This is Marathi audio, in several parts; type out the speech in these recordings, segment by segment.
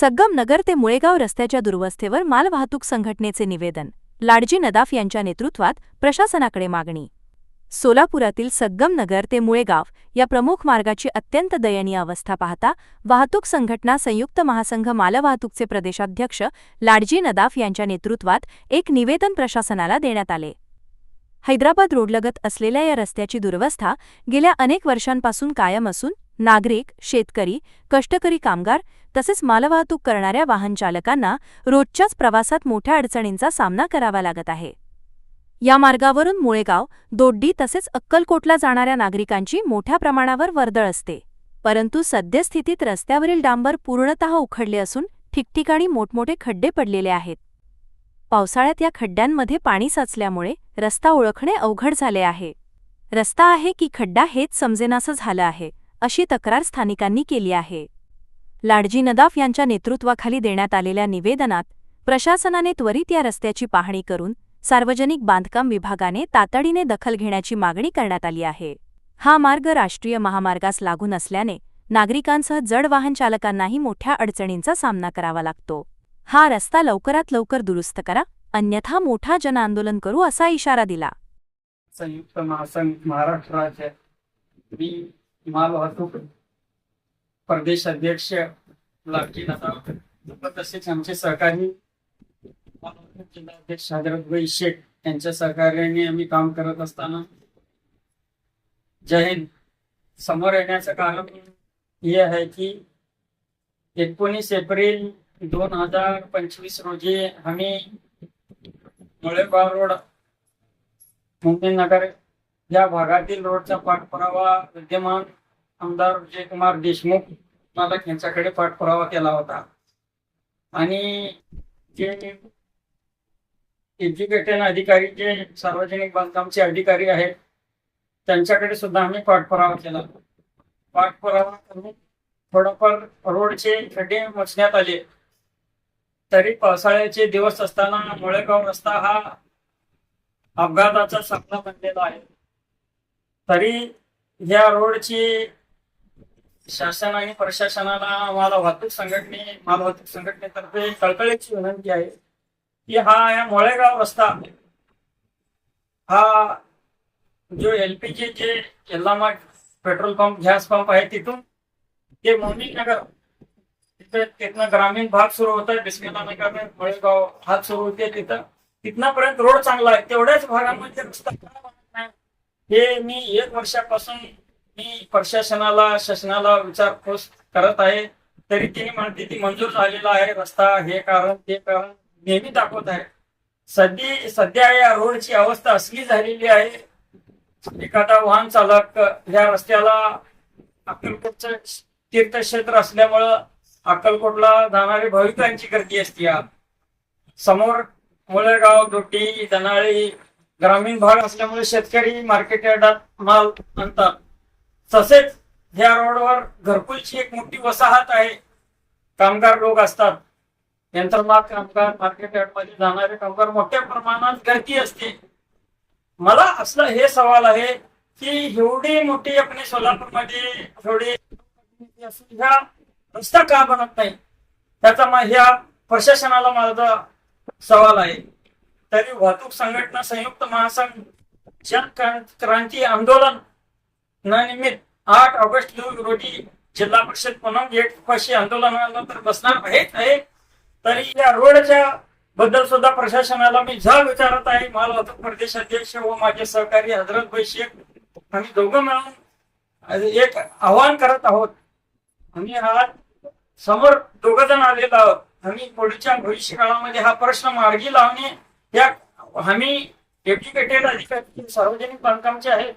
सग्गम नगर ते मुळेगाव रस्त्याच्या दुर्वस्थेवर मालवाहतूक संघटनेचे निवेदन लाडजी नदाफ यांच्या नेतृत्वात प्रशासनाकडे मागणी. सोलापुरातील सग्गम नगर ते मुळेगाव या प्रमुख मार्गाची अत्यंत दयनीय अवस्था पाहता वाहतूक संघटना संयुक्त महासंघ मालवाहतूकचे प्रदेशाध्यक्ष लाडजी नदाफ यांच्या नेतृत्वात एक निवेदन प्रशासनाला देण्यात आले. हैदराबाद रोडलगत असलेल्या या रस्त्याची दुरवस्था गेल्या अनेक वर्षांपासून कायम असून नागरिक शेतकरी कष्टकरी कामगार तसेच मालवाहतूक करणाऱ्या वाहनचालकांना रोजच्याच प्रवासात मोठ्या अडचणींचा सामना करावा लागत आहे. या मार्गावरून मुळेगाव दोड्डी तसेच अक्कलकोटला जाणाऱ्या नागरिकांची मोठ्या प्रमाणावर वर्दळ असते. परंतु सद्यस्थितीत रस्त्यावरील डांबर पूर्णतः उखडले असून ठिकठिकाणी मोठमोठे खड्डे पडलेले आहेत. पावसाळ्यात या खड्ड्यांमध्ये पाणी साचल्यामुळे रस्ता ओळखणे अवघड झाले आहे. रस्ता आहे की खड्डा हेच समजेनासं झालं आहे अशी तक्रार स्थानिकांनी केली आहे. लाडजी नदाफ यांच्या नेतृत्वाखाली देण्यात आलेल्या निवेदनात प्रशासनाने त्वरित या रस्त्याची पाहणी करून सार्वजनिक बांधकाम विभागाने तातडीने दखल घेण्याची मागणी करण्यात आली आहे. हा मार्ग राष्ट्रीय महामार्गास लागून असल्याने नागरिकांसह जड वाहन चालकांनाही मोठ्या अडचणींचा सामना करावा लागतो. हा रस्ता लवकरात लवकर दुरुस्त करा अन्यथा मोठा जनआंदोलन करू असा इशारा दिला. संयुक्त महासंघ महाराष्ट्राचे मी मालवाहतूक प्रदेश अध्यक्ष तसेच आमचे सहकारी मालवाहतूक जिल्हाध्यक्ष हजरतभाई शेख यांच्या सहकार्याने आम्ही काम करत असताना जय हिंद. समोर येण्याचं कारण हे आहे की एकोणीस एप्रिल दोन हजार पंचवीस रोजी आम्ही मुळेगाव रोड मुंबई नगर या भागातील रोडचा पाठपुरावा विद्यमान आमदार विजयकुमार देशमुख मालक यांच्याकडे पाठपुरावा केला होता. आणि जे एज्युकेटेड अधिकारी जे सार्वजनिक बांधकामचे अधिकारी आहेत त्यांच्याकडे सुद्धा आम्ही पाठपुरावा केला. पाठपुरावा करून थोडंफार रोडचे खड्डे मोजण्यात आले. तरी पावसाळ्याचे दिवस असताना मुळेगाव रस्ता हा अपघाताचा सामना बनलेला आहे. तरी या रोडची शासन आणि प्रशासनाला आम्हाला वाहतूक संघटने मालवाहतूक संघटनेतर्फे कळकळीची विनंती आहे की हा या मोळेगाव रस्ता हा जो एलपीजी जे Yallama petrol pump gas pump आहे तिथून ते मोनी नगर तिथे तिथनं ग्रामीण भाग सुरू होत आहे बिस्मिला नगर मोळेगाव हात सुरू होते तिथं. तिथनापर्यंत रोड चांगला आहे. तेवढ्याच भागामध्ये रस्ता हे मी एक वर्षापासून मी प्रशासनाला शासनाला विचारपूस करत आहे. तरी तिने म्हणते ती मंजूर झालेला आहे रस्ता. हे कारण ते कारण नेहमी दाखवत आहे. सध्या सध्या या रोडची अवस्था असली झालेली आहे. एखादा वाहन चालक या रस्त्याला अक्कलकोटचं तीर्थक्षेत्र असल्यामुळं अक्कलकोटला जाणारी भाविकांची गर्दी असते या. समोर मुळेगाव दोटी दनाळी ग्रामीण भाग असल्यामुळे शेतकरी मार्केट यार्डात माल आणतात. तसेच या रोडवर घरकुलची एक मोठी वसाहत आहे. कामगार लोक असतात. यंत्रमाग कामगार मार्केट यार्डमध्ये जाणारे कामगार मोठ्या प्रमाणात गर्दी असते. मला असलं हे सवाल आहे की एवढी मोठी आपली सोलापूरमध्ये एवढी असून ह्या रस्ता का बनत नाही? त्याचा ह्या प्रशासनाला माझा सवाल आहे. तरी वाहतूक संघटना संयुक्त महासंघ जन क्रांती आंदोलन निमित्त आठ ऑगस्ट रोजी जिल्हा परिषद म्हणून गेट पाशी आंदोलनानंतर बसणार आहेत आहे. तरी या रोडच्या बद्दल सुद्धा प्रशासनाला मी जा विचारत आहे. माल वाहतूक प्रदेश अध्यक्ष व माझे सहकारी हजरत भाई शेख आम्ही दोघं मिळून एक आव्हान करत आहोत. आम्ही आज समोर दोघ जण आलेलो आहोत. आम्ही पुढच्या भविष्य काळामध्ये हा प्रश्न मार्गी लावणे या आम्ही एज्युकेटेड अधिकारी सार्वजनिक बांधकामचे आहेत.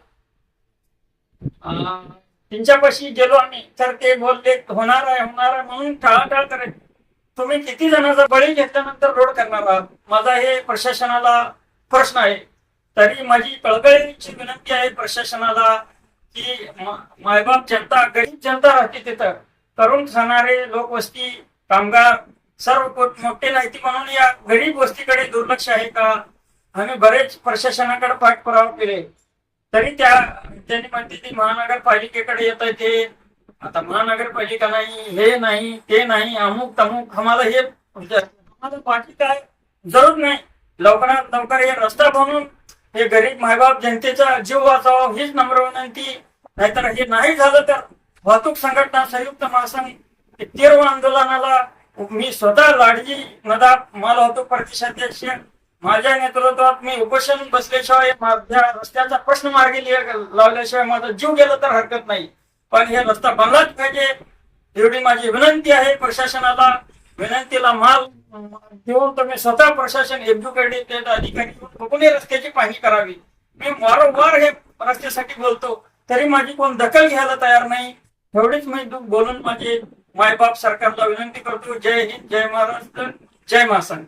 त्यांच्यापाशी गेलो आम्ही. तर ते बोलले होणार आहे होणार आहे. म्हणून टाळाटाळ करायची. तुम्ही किती जणांचा बळी घेतल्यानंतर रोड करणार आहात? माझा हे प्रशासनाला प्रश्न आहे. तरी माझी कळकळीची विनंती आहे प्रशासनाला की मायबाप जनता गरीब जनता राहते तिथं. करून खाणारे लोकवस्ती कामगार सर्व कोट- मोठे नाहीती. म्हणून या गरीब वस्तीकडे दुर्लक्ष आहे का? आम्ही बरेच प्रशासनाकडे पाठपुरावा केले. तरी त्या त्यांनी म्हणते ती महानगरपालिकेकडे येत आहे ते. आता महानगरपालिका नाही हे नाही ते नाही अमुक तमुक आम्हाला हे म्हणजे आम्हाला बाकी काय जरूर नाही. लवकरात लवकर हे रस्ता बनवून हे गरीब मायबाप जनतेचा जीव वाचावा हीच नम्र विनंती. नाहीतर हे नाही झालं तर वाहतूक संघटना संयुक्त महासंघ तीव्र आंदोलनाला मी स्वतः लाडजी नदा माल वाहतूक प्रदेशाध्यक्ष माझ्या नेतृत्वात मी उपोषण बसल्याशिवाय माझ्या रस्त्याचा प्रश्न मार्गी लावल्याशिवाय माझा जीव गेला तर हरकत नाही. पण हे रस्ता बनलाच पाहिजे एवढी माझी विनंती आहे प्रशासनाला. विनंतीला माल देऊन तुम्ही स्वतः प्रशासन एज्युकेटेड अधिकारी येऊन रस्त्याची पाहणी करावी. मी वारंवार हे रस्त्यासाठी बोलतो तरी माझी कोण दखल घ्यायला तयार नाही. एवढीच मी दुःख बोलून माझे मायबाप सरकारला विनंती करतो जय हिंद जय महाराष्ट्र जय महासंघ.